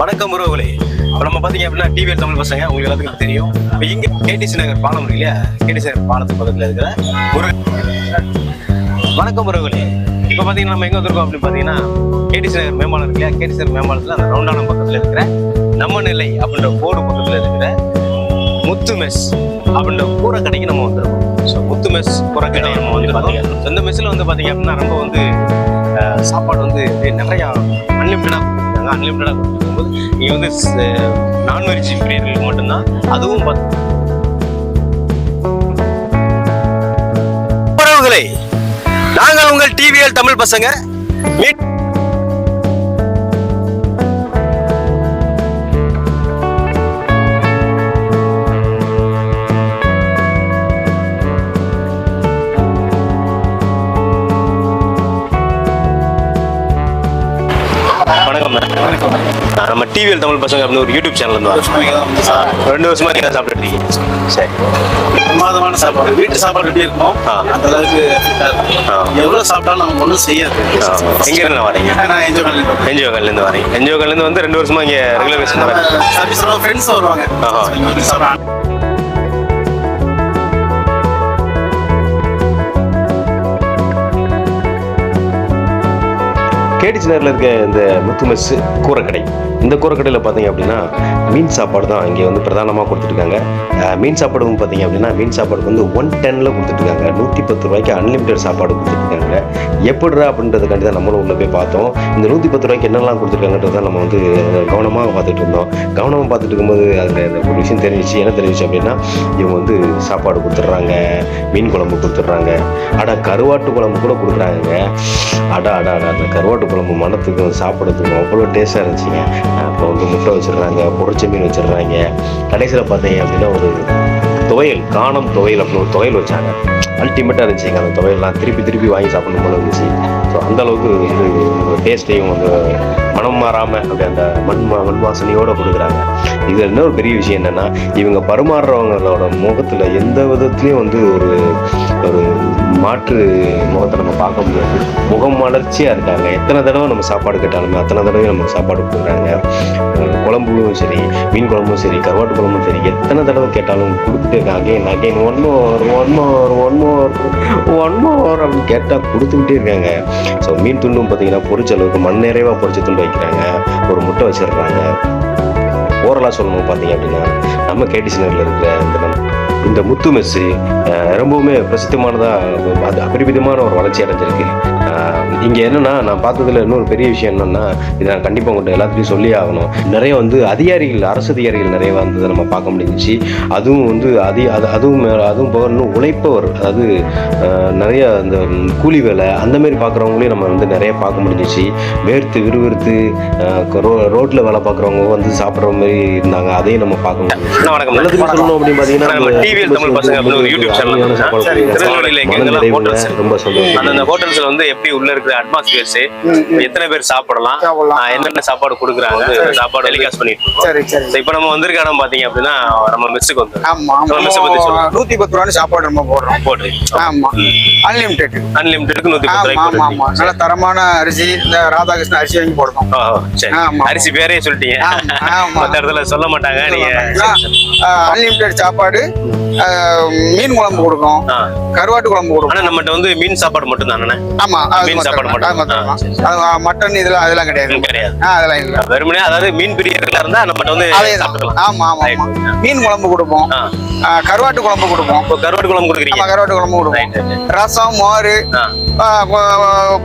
வணக்கம் உறவுகளே. இப்போ நம்ம பார்த்தீங்க அப்படின்னா டிவிஎல் தமிழ் பசங்க உங்களுக்கு எல்லாத்துக்கும் தெரியும். இப்போ இங்கே கேடிசி நகர் பாலம் இருக்கு இல்லையா? கேடிசி நகர் பாலத்துக்கு பக்கத்தில் இருக்கிற ஒரு வணக்கம் உறவுகளே. இப்போ பார்த்தீங்கன்னா நம்ம எங்கே வந்திருக்கோம் அப்படின்னு பார்த்தீங்கன்னா கேடிசி நகர் மேம்பாலம் இருக்கு இல்லையா? கேடிசி நகர் மேம்பாலத்தில் அந்த ரவுண்டான பக்கத்தில் இருக்கிற நம்ம நிலை அப்படின்ற போர்டு பக்கத்தில் இருக்கிற முத்து மெஸ் அப்படின்ற கூரை கடைக்கு நம்ம வந்திருக்கோம். ஸோ முத்து மெஸ் கூரை கடை நம்ம வந்து பார்த்தீங்கன்னா இந்த மெஸ்ஸில் வந்து பார்த்தீங்க அப்படின்னா ரொம்ப வந்து சாப்பாடு வந்து நிறையா அன்லிமிட்டடாக கொடுத்துருக்காங்க அன்லிமிட்டடாக கொடுத்துருக்கும்போது இங்கே வந்து நான்வெஜ் பிரியர்களுக்கு மட்டும்தான் அதுவும் பார்த்து உறவுகளே நாங்கள் உங்கள் டிவிஎல் தமிழ் பசங்க மீட் நம்ம டிவிஎல் தமிழ் பசங்க அப்படின்னு ஒரு யூடியூப் சேனல் இருந்து வரோம். ரெண்டு வருஷமா நீங்க சாப்பிட்டுட்டு இருக்கீங்க. சரி. பிரமாதமான சாப்பாடு. வீட்டு சாப்பாடு எப்படி இருக்கும். அந்த அளவுக்கு. எவ்வளவு சாப்பிட்டாலும் நமக்கு ஒண்ணும் செய்யாது. எங்க இருந்து வரீங்க? நான் என்ஜிஓகள்ல இருந்து வரீங்க. என்ஜிஓகள்ல இருந்து வந்து ரெண்டு வருஷமா இங்க ரெகுலர் வரேன் சர்வீஸ் ஃப்ரெண்ட்ஸ் வருவாங்க. கேடிச்சி நேரில் இருக்க இந்த முத்து மெஸ் கூரைக்கடை. இந்த கூரைக்கடையில் பார்த்தீங்க அப்படின்னா மீன் சாப்பாடு தான் இங்கே வந்து பிரதானமாக கொடுத்துருக்காங்க மீன் சாப்பாடும் பார்த்தீங்க அப்படின்னா மீன் சாப்பாடு வந்து ஒன் டெனில் கொடுத்துட்ருக்காங்க நூற்றி பத்து ரூபாய்க்கு அன்லிமிட்டட் சாப்பாடு கொடுத்துட்ருக்காங்க எப்படிரா அப்படின்றதுக்காண்டி தான் நம்மளும் உள்ளே போய் பார்த்தோம். இந்த நூற்றி பத்து ரூபாய்க்கு என்னெல்லாம் கொடுத்துருக்காங்கன்றத நம்ம வந்து கவனமாக பார்த்துட்டு இருந்தோம். கவனமாக பார்த்துட்டு இருக்கும்போது அதில் ஒரு விஷயம் தெரிஞ்சிச்சு. என்ன தெரிஞ்சிச்சு அப்படின்னா இவங்க வந்து சாப்பாடு கொடுத்துட்றாங்க மீன் குழம்பு கொடுத்துட்றாங்க. அடா கருவாட்டு குழம்பு கூட கொடுக்குறாங்க அடா அடா அடா அந்த கருவாட்டு குழம்பு மணத்துக்கும் சாப்பிட்றதுக்கும் அவ்வளோ டேஸ்ட்டாக இருந்துச்சுங்க. அப்புறம் வந்து முட்டை வச்சிடுறாங்க பொரிச்ச மீன் வச்சிடுறாங்க. கடைசியில் பார்த்தீங்க அப்படின்னா ஒரு துவையல் காணம் துவையல் அப்படின்னு ஒரு துவையல் வச்சாங்க. அல்டிமேட்டாக இருந்துச்சுங்க அந்த துவையல்லாம் திருப்பி திருப்பி வாங்கி சாப்பிடணும் போல இருந்துச்சு. ஸோ அந்தளவுக்கு இது வந்து டேஸ்ட்டையும் வந்து மனம் மாறாமல் அப்படி அந்த மண் மண் வாசனையோடு கொடுக்குறாங்க. இது இன்னொரு பெரிய விஷயம் என்னென்னா இவங்க பரிமாறுறவங்களோட முகத்தில் எந்த விதத்துலேயும் வந்து ஒரு ஒரு மாற்று முகத்தை நம்ம பார்க்க முடியாது. முகம் மலர்ச்சியாக இருக்காங்க. எத்தனை தடவை நம்ம சாப்பாடு கேட்டாலுமே அத்தனை தடவை நமக்கு சாப்பாடு கொடுக்குறாங்க. குழம்புகளும் குழம்பும் சரி மீன் குழம்பும் சரி கருவாட்டு குழம்பும் சரி எத்தனை தடவை கேட்டாலும் கொடுத்துட்டே இருக்காங்க. Again again one more one more one more one more அப்படின்னு கேட்டால் கொடுத்துக்கிட்டே இருக்காங்க. ஸோ மீன் துண்டும் பார்த்தீங்கன்னா பொறிச்ச அளவுக்கு மண் நிறைவாக பொரிச்ச துண்டு வைக்கிறாங்க. ஒரு முட்டை வச்சிடுறாங்க. ஓரலாக சொல்லணும் பார்த்தீங்க அப்படின்னா நம்ம கேடிசி இருக்கிற இந்த நம்ம இந்த முத்து மெஸ்ஸு ரொம்பவுமே பிரசித்தமானதாக அது அபரிமிதமான ஒரு வளர்ச்சி அடைஞ்சிருக்கு. இங்கே என்னன்னா நான் பார்த்ததுல இன்னொரு பெரிய விஷயம் என்னன்னா இதை நான் கண்டிப்பாக உங்கள்கிட்ட எல்லாத்துலையும் சொல்லி ஆகணும். நிறைய வந்து அதிகாரிகள் அரசு அதிகாரிகள் நிறைய வந்ததை நம்ம பார்க்க முடிஞ்சிச்சு. அதுவும் வந்து அதி அது அதுவும் அதுவும் போக இன்னும் உழைப்பவர் அதாவது நிறைய இந்த ம், கூலி வேலை அந்த மாதிரி பார்க்குறவங்களையும் நம்ம வந்து நிறைய பார்க்க முடிஞ்சிச்சு. வேர்த்து விறுவிறுத்து ரோட்டில் வேலை பார்க்குறவங்க வந்து சாப்பிட்ற மாதிரி இருந்தாங்க. அதையும் நம்ம பார்க்க முடியும் வணக்கம். சொல்லணும் அப்படின்னு பார்த்தீங்கன்னா சாப்பாடு. ரொம்ப சந்தோஷம். ஹோட்டல்ஸ்ல வந்து எப்படி உள்ள இருக்கிற அட்மாஸ்பியர்ஸ் எத்தனை பேர் சாப்பிடலாம்? என்னென்ன சாப்பாடு கொடுக்குறாங்க? சாப்பாடு டெலிகாஸ்ட் பண்ணிட்டு இருக்கோம். இப்போ நம்ம வந்திருக்க இடம் பாத்தீங்க அப்படின்னா நம்ம மெஸ்ஸுக்கு வந்து நூத்தி பத்து ரூபான்னு சாப்பாடு நம்ம போடுறோம். போட்டுருக்கீங்க ஆமா. அன்லிமிடெட் அன்லிமிட்டெடுக்கு நூத்தி பத்து ஆமா ஆமா நல்ல தரமான அரிசி இந்த ராதாகிருஷ்ணன் அரிசி வாங்கி போடுறோம். அரிசி பேரே சொல்லிட்டீங்க. மத்த இடத்துல சொல்ல மாட்டாங்க. நீங்க அன்லிமிடெட் சாப்பாடு மீன் குழம்பு கொடுக்கும். கருவாட்டு குழம்பு கொடுக்கும். ஆனா நம்மகிட்ட வந்து மீன் சாப்பாடு மட்டும் தானே ஆமா. மீன் சாப்பாடு மட்டும் மட்டன் இதெல்லாம் அதெல்லாம் கிடையாது. கிடையாது. அதெல்லாம் இல்ல. வெறுமனே அதாவது மீன் பிரியர்களா இருந்தா நம்மகிட்ட வந்து அதே ஆமா. மீன் குழம்பு கொடுப்போம். கருவாட்டு குழம்பு கொடுப்போம். கருவாட்டு குழம்பு கொடுக்குறீங்க. கருவாட்டு குழம்பு கொடுப்போம். ரசம் மோர்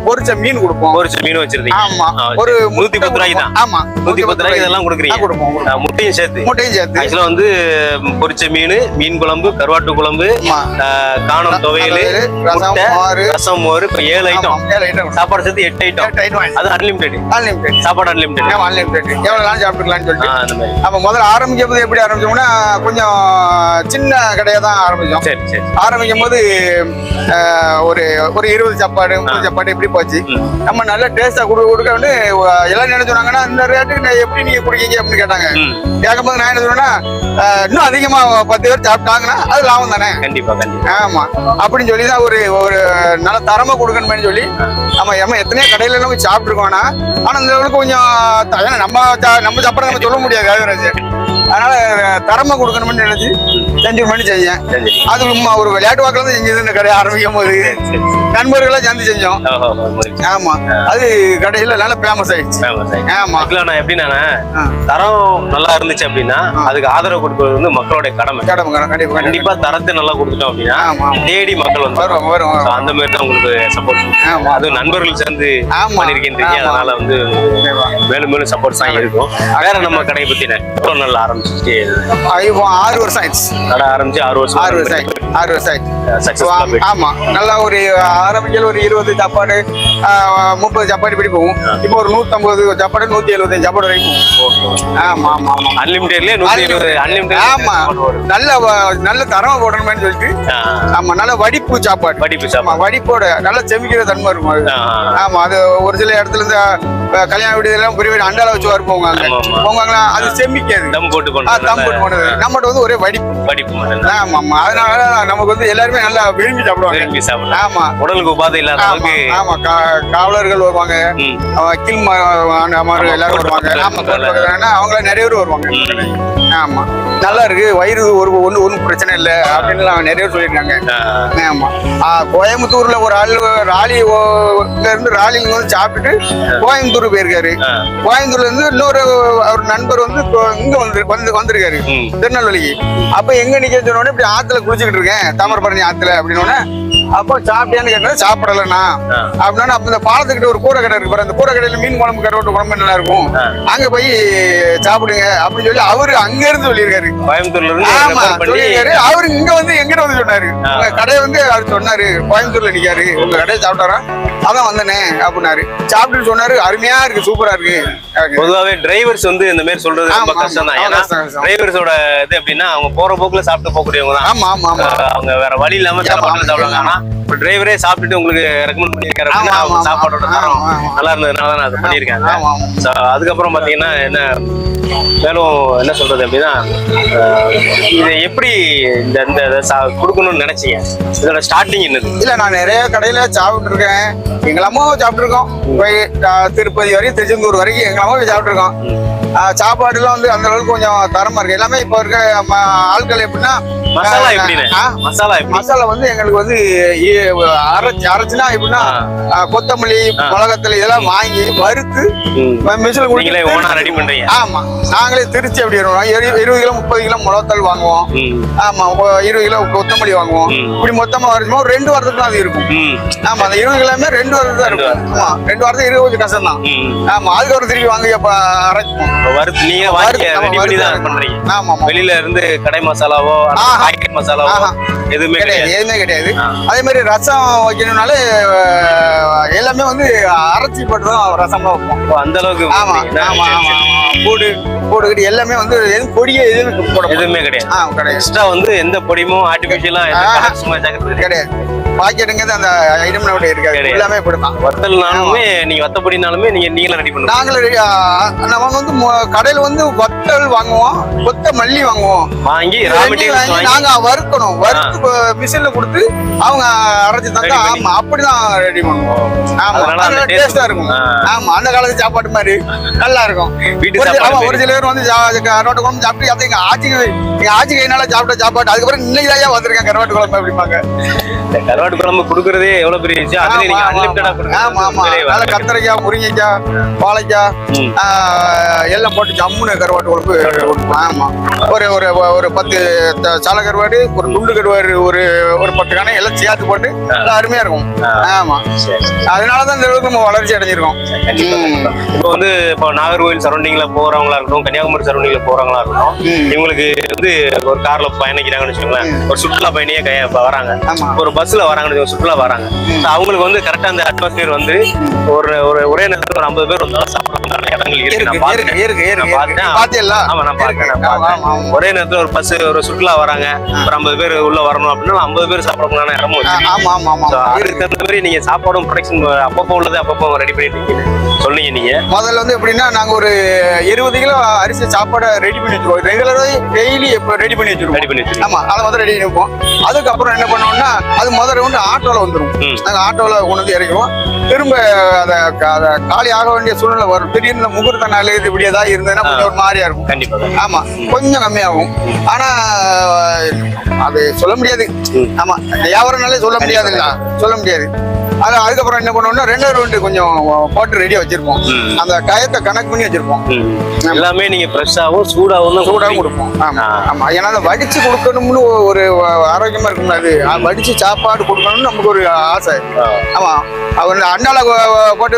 பொரிச்ச மீன் கொடுப்போம். பொரிச்ச மீன் வச்சிருந்தீங்க. ஆமா. ஒரு. நூத்தி பத்து ரூபாய்க்கு தான். ஆமா நூத்தி பத்து ரூபாய்க்கு இதெல்லாம் கொடுக்குறீங்க. கொடுப்போம் முட்டையும் சேர்த்து. முட்டையும் சேர்த்து. ஆக்சுவலா வந்து பொரிச்ச மீன் மீன் குழம்பு கருவாட்டு குழம்பு காணம் துவையல் ரசம், மோர். இப்ப ஏழு ஐட்டம். சாப்பாடு சேர்த்து எட்டு ஐட்டம் அது அன்லிமிடெட் unlimited. சாப்பாடு அன்லிமிடெட் unlimited. எவ்வளவு நாள் சாப்பிட்டுக்கலாம்னு சொல்லிட்டு. அப்ப முதல்ல ஆரம்பிக்கும் போது எப்படி ஆரம்பிச்சோம்னா கொஞ்சம் சின்ன கடையா தான் ஆரம்பிச்சோம். சரி சரி ஆரம்பிக்கும் போது ஒரு ஒரு இருபது சாப்பாடு முப்பது சாப்பாடு இப்படி போச்சு. நம்ம நல்ல டேஸ்டா கொடுக்க கொடுக்க வந்து அஹ், எல்லாரும் என்ன சொன்னாங்கன்னா இந்த ரேட்டுக்கு எப்படி நீங்க குடிக்கீங்க அப்படின்னு கேட்டாங்க. கேட்கும்போது நான் என்ன சொன்னேன்னா இன்னும் அதிகமா பத்து பேர் சாப்பிட்டாங்கன்னா அது லாபம் தானே? கண்டிப்பா கண்டிப்பா. ஆமா. அப்படின்னு சொல்லி தான் ஒரு ஒரு நல்ல தரமா கொடுக்கணும்னு சொல்லி நம்ம நம்ம எத்தனையோ கடையில எல்லாம் போய் சாப்பிட்டுருக்கோம்னா ஆனா இந்த அளவுக்கு கொஞ்சம் நம்ம நம்ம சாப்பிட நம்ம சொல்ல முடியாது அது அதனால தரமா கொடுக்கணும்னு நினைச்சு செஞ்சு பண்ணி செஞ்சேன். அது ஒரு விளையாட்டு வாக்கில் தான் செஞ்சது இந்த கடை ஆரம்பிக்கும் போது நண்பர்களா சேர்ந்து செஞ்சோம். ஓஹோ மகிழ்ச்சி. ஆமா. அது கடையில நல்ல ஃபேமஸ் ஆயிடுச்சு. ஆமா. நான்? எப்படின்னா. தரம் நல்லா இருந்துச்சு அப்படின்னா அதுக்கு ஆதரவு கொடுக்கிறது வந்து மக்களுடைய கடமை. கடமை கண்டிப்பா தரத்தை நல்லா கொடுத்துட்டோம் அப்படின்னா. தேடி மக்கள் வந்து அந்த மாதிரி தான் உங்களுக்கு சப்போர்ட். அது நண்பர்கள் சேர்ந்து. பண்ணிருக்கீங்க. அதனால வந்து. மேலும் மேலும் சப்போர்ட் தான் இருக்கும். வேற நம்ம கடையை பத்தின எவ்வளவு நல்லா ஆரம்பிச்சு ஆறு வருஷம் ஆயிடுச்சு. கடை ஆரம்பிச்சு ஆறு வருஷம் ஆறு வருஷம் ஆயிடுச்சு. ஆறு வருஷம் ஆயிடுச்சு. சக்சஸ்ஃபுல்லா போயிட்டு ஆமா. நல்லா ஒரு ஆரம்பிக்கல ஒரு இருபது சாப்பாடு முப்பது சாப்பாடு இப்படி போகும் இப்போ ஒரு நூத்தம்பது சாப்பாடு நூத்தி எழுபத்தஞ்சு சாப்பாடு வரைக்கும். போகும். ஆமா ஆமா ஆமா. அன்லிமிட்டட்லயே நூத்தி இருபது அன்லிமிட்டட் ஆமா. நல்ல நல்ல தரமா போடணும்னு சொல்லிட்டு. ஆமா நல்ல வடிப்பு சாப்பாடு படிப்பு ஆமா வடிப்போட நல்ல செமிக்கிற தன்மை இருக்கும் அது. ஆமா அது ஒரு சில இடத்துல இந்த கல்யாண வீடுலாம் பெரிய பெரிய அண்டால வச்சு வருவாங்க. போவாங்களா? அது செமிக்காது. தம் போட்டு தம் போனது. நம்மகிட்ட வந்து ஒரே வடிப்பு. ஆமா ஆமா அதனால நமக்கு வந்து எல்லாருமே நல்லா விரும்பி சாப்பிடுவாங்க. விரும்பி சாப்பிடலாம். ஆமா. உடலுக்கு உபாதை இல்லாத ஆமா அளவுக்கு ஆமா. கா- காவலர்கள் வருவாங்க. ம். ஆமா, எல்லாரும் வருவாங்க. ஆமா பக்கத்துல அவங்கள நிறைய பேர் வருவாங்க. ம். ஆமா. நல்லா இருக்கு. வயிறு ஒரு ஒண்ணு ஒன்றும் பிரச்சனை இல்லை அப்படின்னு அவங்க நிறைய பேர் சொல்லியிருக்காங்க. ஆ, ஆமா. ஆ, கோயம்புத்தூர்ல ஒரு ஆள் ராலி ஓ- இங்க இருந்து ராலில வந்து சாப்பிட்டுட்டு கோயம்புத்தூர் போயிருக்காரு. ஆ. கோயம்புத்தூர்ல இருந்து இன்னொரு அவர் நண்பர் வந்து இப்போ இங்க வந்து வந்து வந்திருக்காரு. ம். திருநெல்வேலிக்கு. அப்ப எங்க நிக்க சொன்னோடனே இப்படி ஆத்துல குளிச்சுக்கிட்டு இருக்கேன். தாமிரபரணி ஆத்துல அப்படின்னு அப்போ சாப்பிட்டியான்னு கேட்டா சாப்பிடலண்ணா. அப்படின்னா அப்ப இந்த பாலத்துக்கிட்ட ஒரு கூரை கடை இருக்கு பாரு. அந்த கூரை கடையில மீன் குழம்பு கருவாட்டு குழம்பு நல்லா இருக்கும். அங்க போய் சாப்பிடுங்க அப்படின்னு சொல்லி அவரு அங்க இருந்து சொல்லியிருக்காரு. கோயம்புத்தூர்ல ஆமா சொல்லியிருக்காரு. அவரு இங்க வந்து எங்கிட்ட வந்து சொன்னாரு. கடையை வந்து அவர் சொன்னாரு. கோயம்புத்தூர்ல நிக்காரு. உங்க கடையை சாப்பிட்டாரா? அதான் வந்தனே அப்படின்னாரு. சாப்பிட்டுட்டு சொன்னாரு அருமையா இருக்கு சூப்பரா இருக்கு. அப்படின்னு. பொதுவாவே டிரைவர்ஸ் வந்து இந்த மாதிரி சொல்றது ரொம்ப கஷ்டம் தான். ஏன்னா. டிரைவர்ஸோட இது எப்படின்னா அவங்க போற போக்குல சாப்பிட்டு போகக்கூடியவங்க தான். ஆமா ஆமா ஆமா. அவங்க வேற வழி இல்லாம சாப்பாடு. சாப்பிடுவாங்க. ஆனா இப்போ டிரைவரே சாப்பிட்டுட்டு உங்களுக்கு ரெக்கமெண்ட் பண்ணியிருக்காரு அப்படின்னா அவங்க சாப்பாடோட தரம். நல்லா இருந்ததுனால தான் அது பண்ணியிருக்காங்க அதுக்கப்புறம் பாத்தீங்கன்னா என்ன மேலும் என்ன சொல்றது அப்படின்னா இதை எப்படி இந்த இந்த கொடுக்கணும்னு நினைச்சீங்க? இதோட ஸ்டார்டிங் என்னது? இல்ல நான் நிறைய கடையில சாப்பிட்டு எங்கள் அம்மாவும் சாப்பிட்ருக்கோம் போய் திருப்பதி வரைக்கும் திருச்செந்தூர் வரைக்கும் எங்கள் போய் சாப்பிட்ருக்கோம் சாப்பாடுலாம் வந்து அந்த அளவுக்கு கொஞ்சம் தரமா இருக்கு. எல்லாமே இப்போ இருக்க ஆட்கள் எப்படின்னா மசாலா ஆ, எப்படின்னு மசாலா மசாலா வந்து எங்களுக்கு வந்து அரைச்சு அரைச்சுனா எப்படின்னா கொத்தமல்லி ஆ. மிளகாத்தூள் இதெல்லாம் வாங்கி வறுத்து. மிஷில் நீங்களே ஓனா ரெடி பண்றீங்க. ஆமா. நாங்களே திருச்சி அப்படி வருவோம் இரு- இருபது கிலோ முப்பது கிலோ மிளகாத்தூள் வாங்குவோம். ஆமா. இருபது கிலோ கொத்தமல்லி வாங்குவோம். இப்படி மொத்தமா வருமா ஒரு ரெண்டு வாரத்துக்கு தான் அது இருக்கும். ஆமா. அந்த இருபது கிலோமே ரெண்டு வாரத்துக்கு தான் இருக்கும். ஆமா. ரெண்டு வாரத்துக்கு இருபது கொஞ்சம் கஷ்டம் தான். ஆமா. அதுக்கப்புறம் திருப்பி வாங்கி அப்ப அரைப்போம். வறுத்து நீங்க வாங்கி ரெடி பண்ணி தான் பண்றீங்க. ஆமா ஆமா. வெளியில இருந்து கடை மசாலாவோ ஆஹா. பாக்கெட் மசாலாவோ ஆஹா. எதுவுமே கிடையாது எதுவுமே கிடையாது. அதே மாதிரி ரசம் வைக்கணும்னாலே எல்லாமே வந்து அரைச்சி போட்டு தான் ரசம்லாம் வைப்போம் அந்த அளவுக்கு ஆமா. ஆமா ஆமா போடு போட்டுக்கிட்டு எல்லாமே வந்து எதுவும் பொடியே எதுவும். எதுவுமே கிடையாது. கிடையாது. எக்ஸ்ட்ரா வந்து எந்த பொடியும் ஆர்டிபிஷியலா சும்மா கிடையாது. பாக்கெட்டுங்கிறது அந்த ஐட்டம் கூட இருக்காது. எல்லாமே இப்படிதான். வத்தல்னாலுமே நீங்க வத்த பொடினாலுமே நீங்க நீங்களும் ரெடி பண்ணுங்க. நாங்களும் நம்ம வந்து கடையில வந்து வத்தல் வாங்குவோம் கொத்த மல்லி வாங்குவோம். வாங்கி நாங்க வறுக்கணும். வறுத்து மிஷின்ல கொடுத்து அவங்க அரைச்சு தந்தா. ஆமா அப்படிதான் ரெடி பண்ணுவோம். ஆமா டேஸ்டா இருக்கும். ஆமா அந்த காலத்து சாப்பாடு மாதிரி. நல்லா இருக்கும். வீட்டு ஒரு சில- சாப்பாடு ஆமா. ஒரு சில பேர் வந்து கருவாட்டு குழம்பு சாப்பிட்டு அது எங்க ஆச்சி எங்க ஆச்சி கையினால சாப்பிட்ட சாப்பாடு அதுக்கப்புறம் இன்னைக்கு தான் வந்திருக்கேன் கருவாட்டு குழம்பு அப்படிம்பாங்க. கருவாட்டு குழம்பு கொடுக்கறதே எவ்வளவு பெரிய விஷயம்? அதுல ஆமா, நீங்க ஆமா, நல்ல கத்திரிக்காய் முருங்கைக்காய் வாழைக்காய் எல்லாம் போட்டு ஜம்முன்னு கருவாட்டு குழம்பு ஆமா. ஒரு ஒரு ஒரு பத்து சாலை கருவாடு ஒரு துண்டு கருவாடு ஒரு ஒரு பத்து காணை எல்லாம் சேர்த்து போட்டு நல்லா அருமையா இருக்கும். ஆமா. அதனாலதான் இந்த அளவுக்கு நம்ம வளர்ச்சி அடைஞ்சிருக்கோம். இப்போ வந்து இப்போ நாகர்கோவில் சரௌண்டிங்ல போறவங்களா இருக்கட்டும் கன்னியாகுமரி சரௌண்டிங்ல போறவங்களா இருக்கட்டும். இவங்களுக்கு வந்து ஒரு கார்ல பயணிக்கிறாங்கன்னு வச்சுக்கோங்களேன். ஒரு சுற்றுலா பயணியே கைய வராங்க. ஒரு பஸ்ல வராங்கன்னு சுற்றுலா வராங்க. அவங்களுக்கு வந்து கரெக்டா அந்த அட்மாஸ்பியர் வந்து ஒரு ஒரு ஒரே நேரத்துல ஒரு ஐம்பது பேர் வந்தாலும் சாப்பிடறதுக்கான இடங்கள் இருக்கு. நான் பார்த்தேன். ஒரே நேரத்துல ஒரு பஸ் ஒரு சுற்றுலா வராங்க. ஒரு ஐம்பது பேர் உள்ள வரணும் அப்படின்னா ஐம்பது பேர் சாப்பிடறதுக்கான இடமும் அதுக்கு தகுந்த மாதிரி நீங்க சாப்பாடும் ப்ரொடக்ஷன் அப்பப்போ உள்ளது அப்பப்போ ரெடி பண்ணிட்டு இருக்கீங்க சொன்னீங்க நீங்க. முதல்ல வந்து எப்படின்னா நாங்க ஒரு இருபது கிலோ அரிசி சாப்பாடை ரெடி பண்ணி வச்சிருவோம். ரெகுலரா டெய்லி ரெடி பண்ணி வச்சிருவோம். ரெடி பண்ணி ஆமா அதை முதல்ல ரெடி பண்ணிப்போம். அதுக்கப்புறம் என்ன பண்ணுவோம்னா அது முதல்ல வந்து ஆட்டோல வந்துடும் ம். நாங்க ஆட்டோல கொண்டு வந்து இறக்குவோம் திரும்ப அதை காலி ஆக வேண்டிய சூழ்நிலை வரும். திடீர்னு முகூர்த்த நாள் இது இப்படி ஏதாவது இருந்ததுன்னா கொஞ்சம் ஒரு மாதிரியா இருக்கும். கண்டிப்பா ஆமா கொஞ்சம் கம்மியாகும். ஆனா அது சொல்ல முடியாது. ஆமா வியாபாரம்னாலே சொல்ல முடியாது இல்ல சொல்ல முடியாது. அது அதுக்கப்புறம் என்ன பண்ணுவோம்னா ரெண்டு ரெண்டு கொஞ்சம் போட்டு ரெடியா வச்சிருப்போம். அந்த டயத்தை கணக்கு பண்ணி வச்சிருப்போம். எல்லாமே நீங்க ஃப்ரெஷ்ஷாவும் சூடாவும் தான் சூடாகவும் கொடுப்பீங்க. கொடுப்போம் ஆமா ஆ. ஆமா ஏன்னா அதை வடிச்சு கொடுக்கணும்னு ஒரு ஆரோக்கியமா இருக்கும்ல அது வடிச்சு சாப்பாடு கொடுக்கணும்னு நமக்கு ஒரு ஆசை ஆ. ஆமா அவங்க அண்டால போட்டு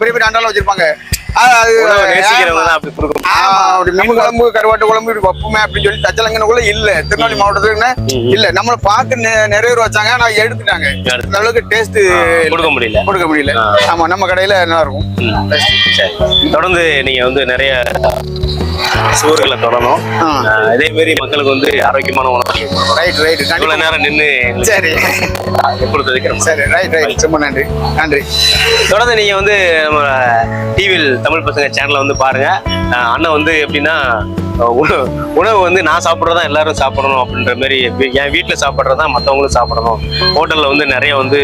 பெரிய பெரிய அண்டால வச்சிருப்பாங்க மீன் குழம்பு கருவாட்டு குழம்பு இது வைப்போமே அப்படின்னு சொல்லி தச்சலங்கனக்குள்ள இல்ல. திருநெல்வேலி மாவட்டத்துல ம். இல்ல. நம்மள பார்த்து நெ- நிறைய பேர் வச்சாங்க நான் எடுத்துட்டாங்க. எடுத்து. இந்த அளவுக்கு டேஸ்ட் கொடுக்க முடியல. கொடுக்க முடியல. ஆமா நம்ம கடையில நல்லா இருக்கும். ம். சரி. தொடர்ந்து நீங்க வந்து நிறைய சுவர்களை. ஆஹ் இதே மாதிரி மக்களுக்கு வந்து ஆரோக்கியமான உணவு ரைட் ரைட் இவ்வளவு நேரம் நின்று சரி. கொடுத்ததுக்கு ரொம்ப சரி ரைட் ரைட் ரொம்ப நன்றி. நன்றி. தொடர்ந்து நீங்க வந்து நம்ம டிவியில் தமிழ் பசங்க சேனலை வந்து பாருங்க. அண்ணன் வந்து எப்படின்னா உணவு உணவு வந்து நான் சாப்பிட்றதா எல்லாரும் சாப்பிடணும் அப்படின்ற மாதிரி என் வீட்டில் சாப்பிட்றதா மற்றவங்களும் சாப்பிடணும். ஹோட்டலில் வந்து நிறைய வந்து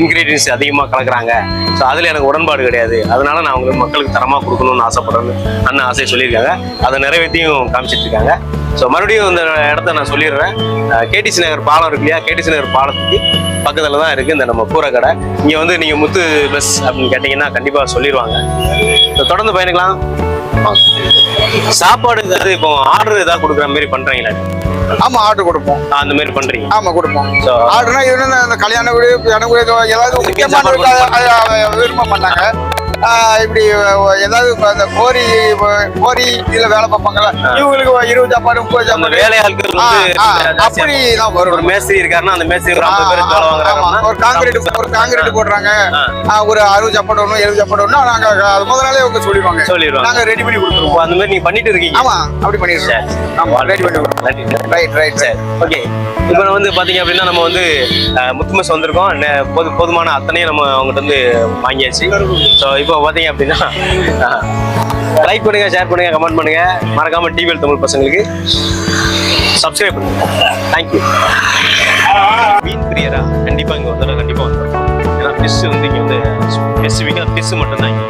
இன்க்ரீடியன்ஸ் அதிகமாக கலக்குறாங்க. ஸோ அதில் எனக்கு உடன்பாடு கிடையாது. அதனால நான் அவங்களுக்கு மக்களுக்கு தரமாக கொடுக்கணும்னு ஆசைப்படுறேன்னு அண்ணன் ஆசையை சொல்லியிருக்காங்க. அதை நிறைவேற்றியும் காமிச்சிட்டு இருக்காங்க ஸோ மறுபடியும் இந்த இடத்த நான் சொல்லிடுறேன். கேடிசி நகர் பாலம் இருக்கு இல்லையா? கேடிசி நகர் பாலத்துக்கு பக்கத்தில் தான் இருக்குது இந்த நம்ம கூரை கடை இங்கே வந்து நீங்கள் முத்து பஸ் அப்படின்னு கேட்டிங்கன்னா கண்டிப்பாக சொல்லிடுவாங்க. So, தொடர்ந்து பயணிக்கலாம். சாப்பாடு ஏதாவது இப்போ ஆர்டர் ஏதாவது கொடுக்குற மாதிரி பண்ணுறீங்களா ஆமா ஆர்டர் கொடுப்போம். அந்த மாதிரி பண்ணுறீங்க ஆமா கொடுப்போம். ஆர்டர்னா இது அந்த கல்யாண வீடு ஏதோ- ஏதாவது விரும்ப மாட்டாங்க ஆஹ் இப்படி ஏதாவது அந்த கோரி கோரி இதுல வேலை பார்ப்பாங்கல்ல இவங்களுக்கு இருபது சாப்பாடு முப்பது சாப்பாடு. ஆ, ஜாஸ்தியா அப்படிதான் ஒரு மேஸ்திரி இருக்காருன்னா அந்த மேஸ்திரி ஒரு ஐம்பது பேர் வேலை ஒரு காங்கிரீட் ஒரு காங்கிரீட் போடுறாங்க. ஒரு அறுபது சாப்பாடு ஒண்ணு எழுபது சாப்பாடு ஒண்ணு நாங்க அது முதல் நாளே அவங்க சொல்லிடுவாங்க. சொல்லிடுவாங்க. நாங்க ரெடி பண்ணி கொடுத்துருவோம். அந்த மாதிரி நீங்க பண்ணிட்டு இருக்கீங்க. ஆமா அப்படி பண்ணிடுறோம். ஆமா ரெடி பண்ணி நன்றி ரைட் ரைட் சரி ஓகே இப்போ வந்து பாத்தீங்க அப்படின்னா நம்ம வந்து முத்துமஸ் வந்திருக்கோம். போது போதுமான அத்தனையும் நம்ம அவங்ககிட்ட வந்து வாங்கியாச்சு. ஸோ இப்போ பார்த்தீங்க அப்படின்னா லைக் பண்ணுங்க ஷேர் பண்ணுங்க கமெண்ட் பண்ணுங்க. மறக்காம டிவிஎல் தமிழ் பசங்களுக்கு சப்ஸ்கிரைப் பண்ணுங்க. தேங்க்யூ மீன் பிரியரா கண்டிப்பா இங்க ஒரு தடவை கண்டிப்பா வந்துருக்கோம். ஏன்னா ஃபிஷ் வந்து இங்க வந்து ஸ்பெசிஃபிக்காக ஃபிஷ் மட்டும்தான் இங்க.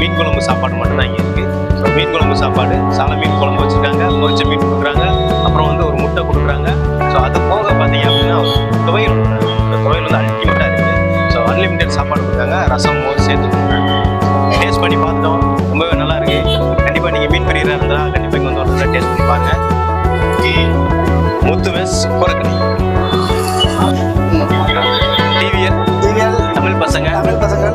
மீன் குழம்பு சாப்பாடு மட்டும்தான் இங்க இருக்கு. ஸோ மீன் குழம்பு சாப்பாடு சால மீன் குழம்பு வச்சிருக்காங்க பொரிச்ச மீன் கொடுக்குறாங்க அப்புறம் வந்து ஒரு முட்டை கொடுக்குறாங்க. ஸோ அது போக பார்த்தீங்க அப்படின்னா துவையல் துவையல் வந்து அல்டிமேட்டாக இருக்குது ஸோ அன்லிமிட்டெட் சாப்பாடு கொடுத்தாங்க ரசம் மோர் சேர்த்து டேஸ்ட் பண்ணி பார்த்துட்டோம் ரொம்பவே நல்லா இருக்கு. கண்டிப்பாக நீங்கள் மீன் பிரியராக இருந்தால் கண்டிப்பாக இங்கே வந்து ஒரு டேஸ்ட் பண்ணி பாருங்க. Muthu mess Kurakkadai TVL TVL Tamil பசங்க. தமிழ் பசங்க.